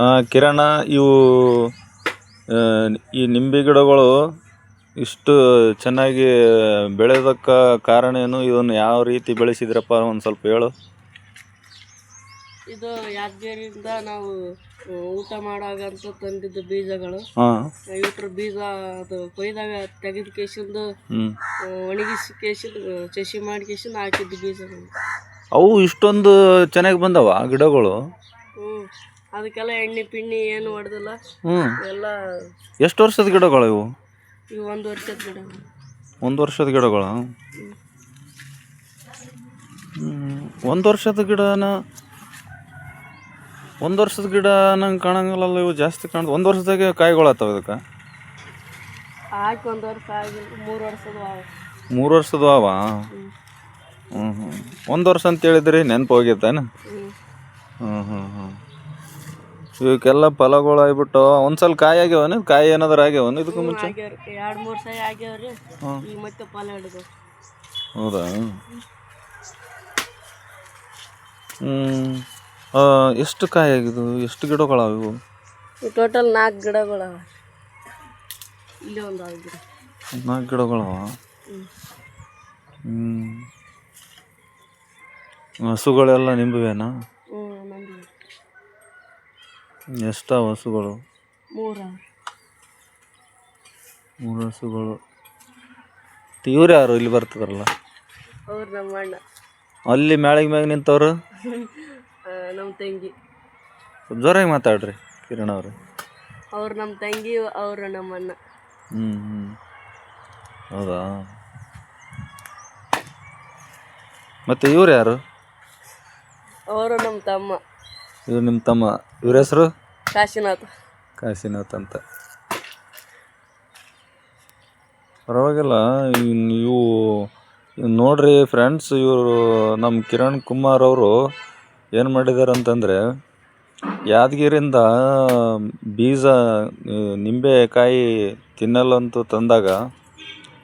ಆ, ಕಿರಣ ಇವು ಈ ನಿಂಬೆ ಗಿಡಗಳು ಇಷ್ಟು ಚೆನ್ನಾಗಿ ಬೆಳೆಯೋದಕ್ಕೆ ಕಾರಣ ಏನು? ಇದನ್ನು ಯಾವ ರೀತಿ ಬೆಳೆಸಿದ್ರಪ್ಪ? ಒಂದು ಸ್ವಲ್ಪ ಹೇಳು. ಇದು ಯಾದಗಿರಿಯಿಂದ ನಾವು ಊಟ ಮಾಡುವಾಗ ಅಂತ ತಂದಿದ್ದು ಬೀಜಗಳು. ಹಾಂ. ಇವ್ರ ಬೀಜ ಅದು ಕೊಯ್ದಾಗ ತೆಗೆದ ಕೇಸಿಂದು ಒಣಗಿಸಿ ಕೇಸಿಂದು ಚಸಿ ಮಾಡಿ ಕೇಸಿಂದು ಹಾಕಿದ್ದು ಬೀಜಗಳು. ಅವು ಇಷ್ಟೊಂದು ಚೆನ್ನಾಗಿ ಬಂದವ ಗಿಡಗಳು? ಅದಕ್ಕೆಲ್ಲ ಎಣ್ಣೆ ಪಿಣ್ಣಿ ಏನು ಹೊಡೆದಿಲ್ಲ. ಹ್ಞೂ ಎಲ್ಲ ಎಷ್ಟು ವರ್ಷದ ಗಿಡಗಳು ಇವು? ಒಂದು ವರ್ಷದ ಗಿಡ. ಒಂದು ವರ್ಷದ ಗಿಡಗಳ? ಒಂದು ವರ್ಷದ ಗಿಡನ ಒಂದು ವರ್ಷದ ಗಿಡ ನಂಗೆ ಕಾಣಂಗಿಲ್ಲ ಇವು ಜಾಸ್ತಿ ಕಾಣ ಒಂದು ವರ್ಷದಾಗೆ ಕಾಯಿಗಳಾಗ್ತವೆ ಇದಕ್ಕೆ? ಹಾಕಿ ಒಂದು ವರ್ಷ ಆಗಿಲ್ಲ ಮೂರು ವರ್ಷದ. ಮೂರು ವರ್ಷದ ಅವ? ಹ್ಞೂ ಹ್ಞೂ ಒಂದು ವರ್ಷ ಅಂತ ಹೇಳಿದ್ರಿ ನೆನಪು ಹೋಗಿರ್ತಾನೆ ಹ್ಞೂ ಹ್ಞೂ ಹ್ಞೂ ಹ್ಞೂ ಇವಕ್ಕೆಲ್ಲ ಫಲಗಳು ಆಗ್ಬಿಟ್ಟು ಒಂದ್ಸಲ ಕಾಯಿ ಆಗ್ಯಾವನ ಕಾಯಿ ಏನಾದ್ರು ಆಗ್ಯಾವನ ಇದಕ್ಕೂ ಮುಂಚೆ? ಎರಡು ಮೂರು ಸಲ ಆಗ್ಯಾವ್ರಿ. ಈಗ ಮತ್ತೆ ಫಲ ಹಿಡಿದು. ಹೌದಾ? ಎಷ್ಟು ಕಾಯಿ ಆಗಿದ್ದು? ಎಷ್ಟು ಗಿಡಗಳಾವ ಇವು? ಟೋಟಲ್ ನಾಲ್ಕು ಗಿಡಗಳವ. ಇಲ್ಲಿ ಒಂದು ಆರು ಗಿಡ. ನಾಲ್ಕು ಗಿಡಗಳವ? ಹ್ಞೂ ಹಸುಗಳೆಲ್ಲ ನಿಂಬುವೇನಾ? ಎಷ್ಟಾವ ಹಸುಗಳು. ಮೂರು. ಮೂರು ಹಸುಗಳು. ಇವ್ರು ಯಾರು ಇಲ್ಲಿ ಬರ್ತದಲ್ಲ ಅವ್ರು ನಮ್ಮ ಅಣ್ಣ. ಅಲ್ಲಿ ಮ್ಯಾಳಿಗೆ ಮ್ಯಾಗ ನಿಂತವ್ರು? ನಮ್ಮ ತಂಗಿ. ಸ್ವಲ್ಪ ಜೋರಾಗಿ ಮಾತಾಡ್ರಿ ಕಿರಣ್ ಅವರು. ಅವ್ರು ನಮ್ಮ ತಂಗಿ ಅವ್ರು ನಮ್ಮ ಅಣ್ಣ. ಹ್ಞೂ ಹ್ಞೂ ಹೌದಾ? ಮತ್ತು ಇವ್ರು ಯಾರು? ಅವರು ನಮ್ಮ ತಮ್ಮ. ಇವ್ರು ನಿಮ್ಮ ತಮ್ಮ ಇವ್ರ ಹೆಸರು? ಕಾಶಿನಾಥ್. ಕಾಶಿನಾಥ್ ಅಂತ. ಪರವಾಗಿಲ್ಲ ಇನ್ ಇವು ಇವ್ ನೋಡ್ರಿ ಫ್ರೆಂಡ್ಸ್ ಇವರು ನಮ್ಮ ಕಿರಣ್ ಕುಮಾರ್ ಅವರು ಏನು ಮಾಡಿದ್ದಾರೆ ಅಂತಂದರೆ ಯಾದಗಿರಿಂದ ಬೀಜ ನಿಂಬೆಕಾಯಿ ತಿನ್ನಲ್ಲಂತೂ ತಂದಾಗ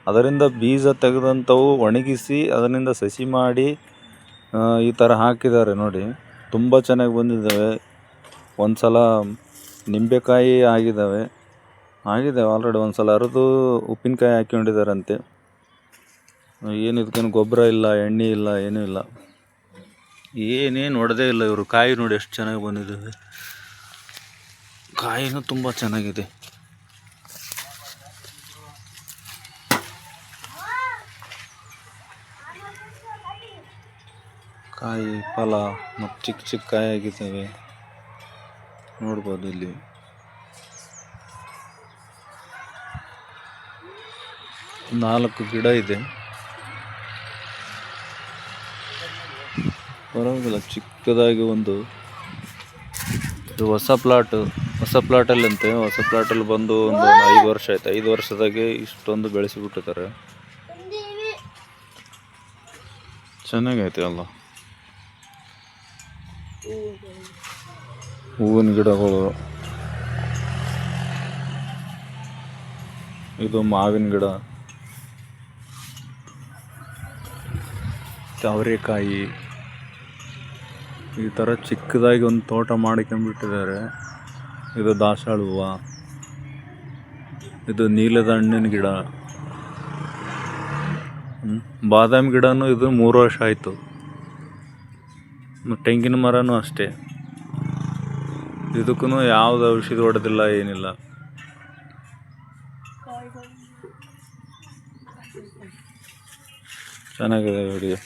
ಅದರಿಂದ ಬೀಜ ತೆಗೆದಂಥವು ಒಣಗಿಸಿ ಅದರಿಂದ ಸಸಿ ಮಾಡಿ ಆ, ಈ ಥರ ಹಾಕಿದ್ದಾರೆ ನೋಡಿ. ತುಂಬ ಚೆನ್ನಾಗಿ ಬಂದಿದ್ದಾವೆ. ಒಂದು ಸಲ ನಿಂಬೆಕಾಯಿ ಆಗಿದ್ದಾವೆ. ಆಗಿದ್ದಾವೆ ಆಲ್ರೆಡಿ ಒಂದು ಸಲ ಅರಿದು ಉಪ್ಪಿನಕಾಯಿ ಹಾಕ್ಕೊಂಡಿದ್ದಾರಂತೆ. ಏನು ಇದಕ್ಕೇನು ಗೊಬ್ಬರ ಇಲ್ಲ, ಎಣ್ಣೆ ಇಲ್ಲ, ಏನೂ ಇಲ್ಲ. ಏನೇನು ಹೊಡೆದೇ ಇಲ್ಲ ಇವರು. ಕಾಯಿ ನೋಡಿ ಎಷ್ಟು ಚೆನ್ನಾಗಿ ಬಂದಿದ್ದಾವೆ. ಕಾಯಿನೂ ತುಂಬ ಚೆನ್ನಾಗಿದೆ. ಕಾಯಿ ಫಲ ಮತ್ತು ಚಿಕ್ಕ ಚಿಕ್ಕ ಕಾಯಿ ಆಗಿದ್ದಾವೆ ನೋಡ್ಬೋದು ಇಲ್ಲಿ. ನಾಲ್ಕು ಗಿಡ ಇದೆ. ಪರವಾಗಿಲ್ಲ ಚಿಕ್ಕದಾಗಿ ಒಂದು ಇದು ಹೊಸ ಪ್ಲಾಟ್ ಹೊಸ ಪ್ಲಾಟಲ್ಲಿ ಅಂತೆ. ಹೊಸ ಪ್ಲಾಟಲ್ಲಿ ಬಂದು ಒಂದು ಐದು ವರ್ಷ ಆಯ್ತು. ಐದು ವರ್ಷದಾಗೆ ಇಷ್ಟೊಂದು ಬೆಳೆಸಿಬಿಟ್ಟಿದ್ದಾರೆ ಚೆನ್ನಾಗೈತೆ ಅಲ್ಲ. ಹೂವಿನ ಗಿಡಗಳು. ಇದು ಮಾವಿನ ಗಿಡ. ಅವರೆಕಾಯಿ ಈ ಥರ ಚಿಕ್ಕದಾಗಿ ಒಂದು ತೋಟ ಮಾಡಿಕೊಂಡ್ಬಿಟ್ಟಿದ್ದಾರೆ. ಇದು ದಾಸಾಳ ಹೂವು. ಇದು ನೀಲದ ಹಣ್ಣಿನ ಗಿಡ. ಬಾದಾಮಿ ಗಿಡನೂ ಇದು ಮೂರು ವರ್ಷ ಆಯಿತು. ತೆಂಗಿನ ಮರವೂ ಅಷ್ಟೇ. ಇದಕ್ಕೂ ಯಾವುದು ಔಷಧಿ ಹೊಡೆದಿಲ್ಲ ಏನಿಲ್ಲ. ಚೆನ್ನಾಗಿದೆ ವಿಡಿಯೋ